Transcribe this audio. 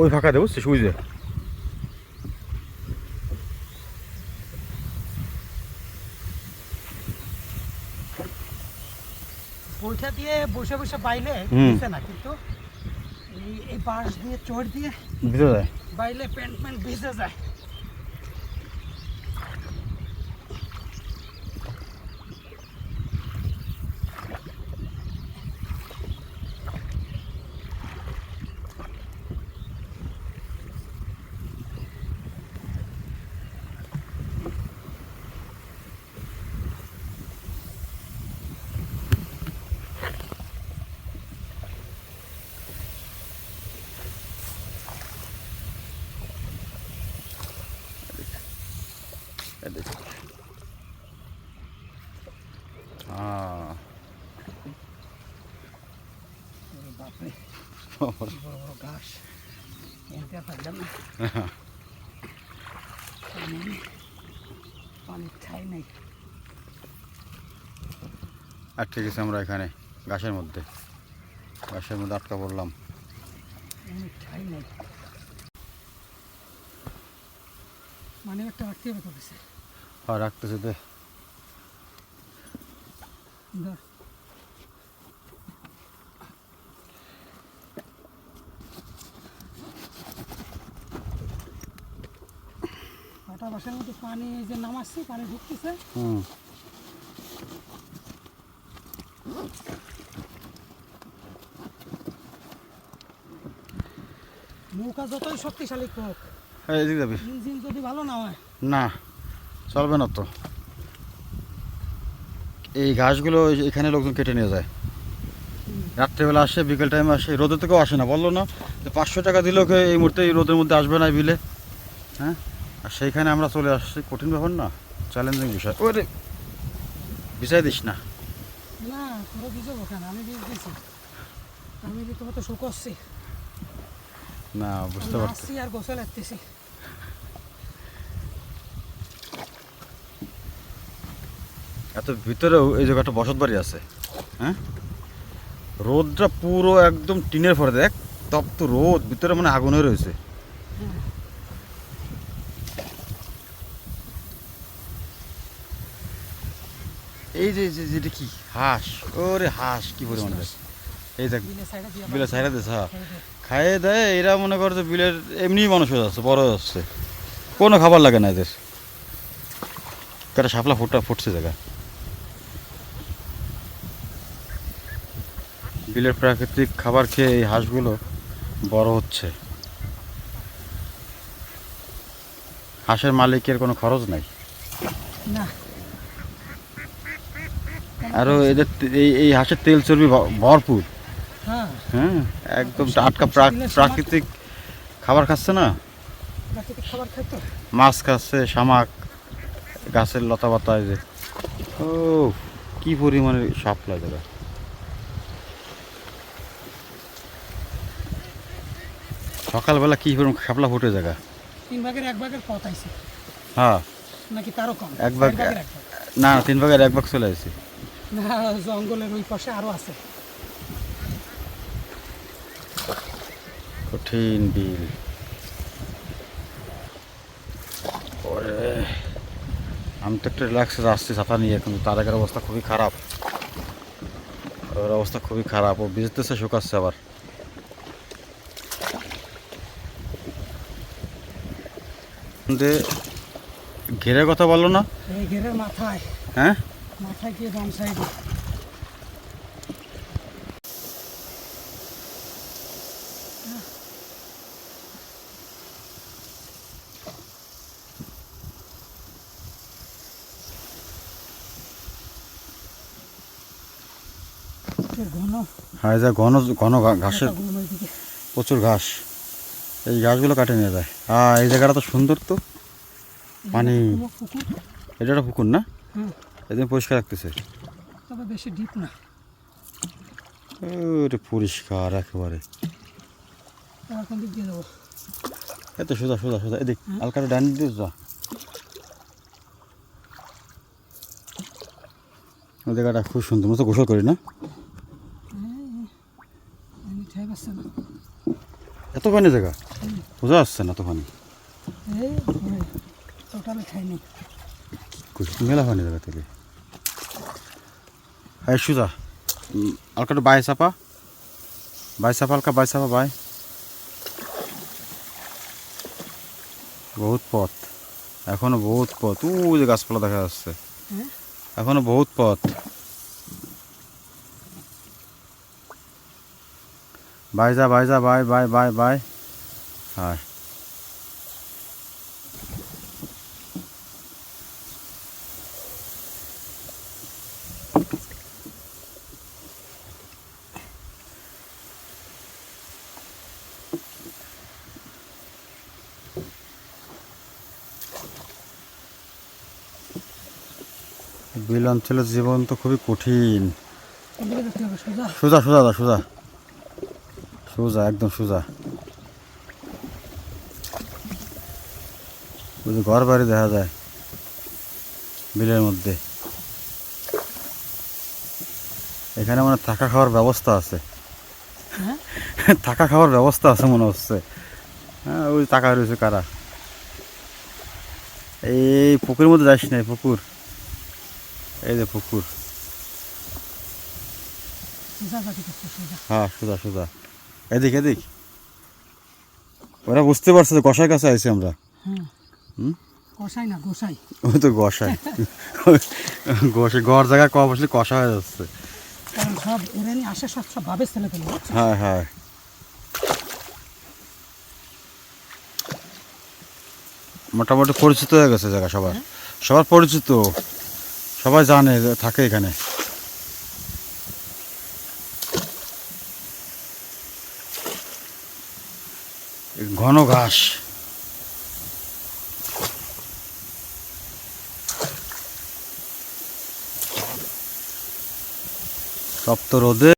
ওই ফাঁকাতে বুঝছিস? ওই যে। বইটা দিয়ে বসে বসে বাইলে হুম। না কিন্তু এই বাঁশ দিয়ে চড় দিয়ে ভিজে যায়। বাইলে প্যান্ট প্যান্ট ভিজে যায়। ঘাস আর ঠিক আমরা এখানে গাছের মধ্যে। গাছের মধ্যে আটকা পড়লাম। মানে একটা আটকে করেছে আর রাখতেছে তো ধর কাটা বাসার মধ্যে পানি যে নামাচ্ছি পানি ঢুকতেছে। হুম। নৌকা যতই শক্তিশালী হোক ইঞ্জিন যদি ভালো না হয়। না। চলবে না তো। এই ঘাসগুলো এখানে লোকজন কেটে নিয়ে যায়। রাত্রেবেলা আসে বিকেল টাইমে আসে রোদে থেকেও আসে না বলল না যে পাঁচশো টাকা দিলেও কেউ এই মুহূর্তে এই রোদের মধ্যে আসবে না বিলে। হ্যাঁ? আর সেইখানে আমরা চলে আসছি কঠিন ব্যাপার না চ্যালেঞ্জিং বিষয়। ওরে। বিষয় দিস না। না বুঝতে পারছি। আর গোসল এত ভিতরেও এই জায়গাটা বসত বাড়ি আছে হ্যাঁ? রোদটা পুরো একদম টিনের পরে দেখ তপ্ত রোদ ভিতরে মানে আগুন হয়ে রয়েছে। এই যে যে যেটা কি? হাঁস। ওরে হাঁস কি পরিমাণ এই দেখ বিলে সাইডে দিছে হ্যাঁ। খেয়ে খাইয়ে দেয় এরা মনে করে যে বিলের এমনি মানুষ হয়ে যাচ্ছে বড় যাচ্ছে। কোনো খাবার লাগে না এদের। একটা শাপলা ফুটা ফুটছে জায়গা বিলের প্রাকৃতিক খাবার খেয়ে এই হাঁসগুলো বড় হচ্ছে। হাঁসের মালিকের কোনো খরচ নাই। না। আরও এদের এই এই হাঁসের তেল চর্বি ভরপুর। হ্যাঁ। হ্যাঁ একদম টাটকা প্রাকৃতিক খাবার খাচ্ছে না? মাছ খাচ্ছে শামাক গাছের লতা পাতা যে। ও কি পরিমাণে সাপলা জায়গা সকালবেলা কি পরিমাণ শাপলা ফুটে জায়গা? তিন ভাগের এক ভাগের পথ আইছে। হ্যাঁ। নাকি তারও কম? এক ভাগ। না তিন ভাগের এক ভাগ চলে আসছে না জঙ্গলের ওই পাশে আরও আছে। কঠিন বিল। ওরে আমি তো একটু রিল্যাক্সে আসছি ছাতা নিয়ে কিন্তু তার আগের অবস্থা খুবই খারাপ। ওর অবস্থা খুবই খারাপ। ও ভিজতেছে শুকাচ্ছে আবার। ঘেরে কথা বলল না। এই ঘেরের মাথায়। হ্যাঁ? মাথায় গিয়ে বাম সাইডে ঘন। হ্যাঁ যা ঘন ঘন ঘাসের প্রচুর ঘাস। এই গাছগুলো কাটে নিয়ে যায়। হ্যাঁ এই জায়গাটা তো সুন্দর তো। পানি। এটা একটা পুকুর না? এদিন পরিষ্কার রাখতেছে তবে বেশি ডিপ না। ওরে পরিষ্কার একেবারে। এত সোজা সোজা সোজা। এদিক হালকাটা ডান দিয়ে যা। ওই জায়গাটা খুব সুন্দর। মতো গোসল করি না? পাচ্ছে না। এত পানি জায়গা। বোঝা যাচ্ছে না টোটাল খাইনি। মেলা হয়নি জায়গা থেকে? হ্যাঁ সুজা হালকা একটু বাই চাপা। বাই চাপা হালকা বাই চাপা বাই বহুত পথ। এখনও বহুত পথ। ও যে গাছপালা দেখা যাচ্ছে। হ্যাঁ? এখনও বহুত পথ। বাই যা বাই যা বাই বাই বাই বাই হ্যাঁ। বিল অঞ্চলের জীবন তো খুবই কঠিন। সোজা। সোজা সোজা দা সোজা। সোজা একদম সোজা। ঘর বাড়ি দেখা যায় বিলের মধ্যে। এখানে মানে থাকা খাওয়ার ব্যবস্থা আছে। হ্যাঁ? থাকা খাওয়ার ব্যবস্থা আছে মনে হচ্ছে। হ্যাঁ ওই টাকা রয়েছে কারা? এই পুকুরের মধ্যে যাইস না এই পুকুর? এই যে পুকুর। হ্যাঁ সোজা সোজা। এদিক এদিক। ওরা বুঝতে পারছে যে গসাই কাছে আইছি আমরা। হ্যাঁ? কষাই না গোসাই। ওই তো গসাই। ঘর জায়গায় কম বসলে কষা হয়ে যাচ্ছে। কারণ সব এরা নিয়ে আসে সব সব ভাবে ছেলে পেলে হ্যাঁ হ্যাঁ। মোটামুটি পরিচিত হয়ে গেছে জায়গা সবার। সবার পরিচিত। সবাই জানে থাকে এখানে। ঘন ঘাস। তপ্ত রোদে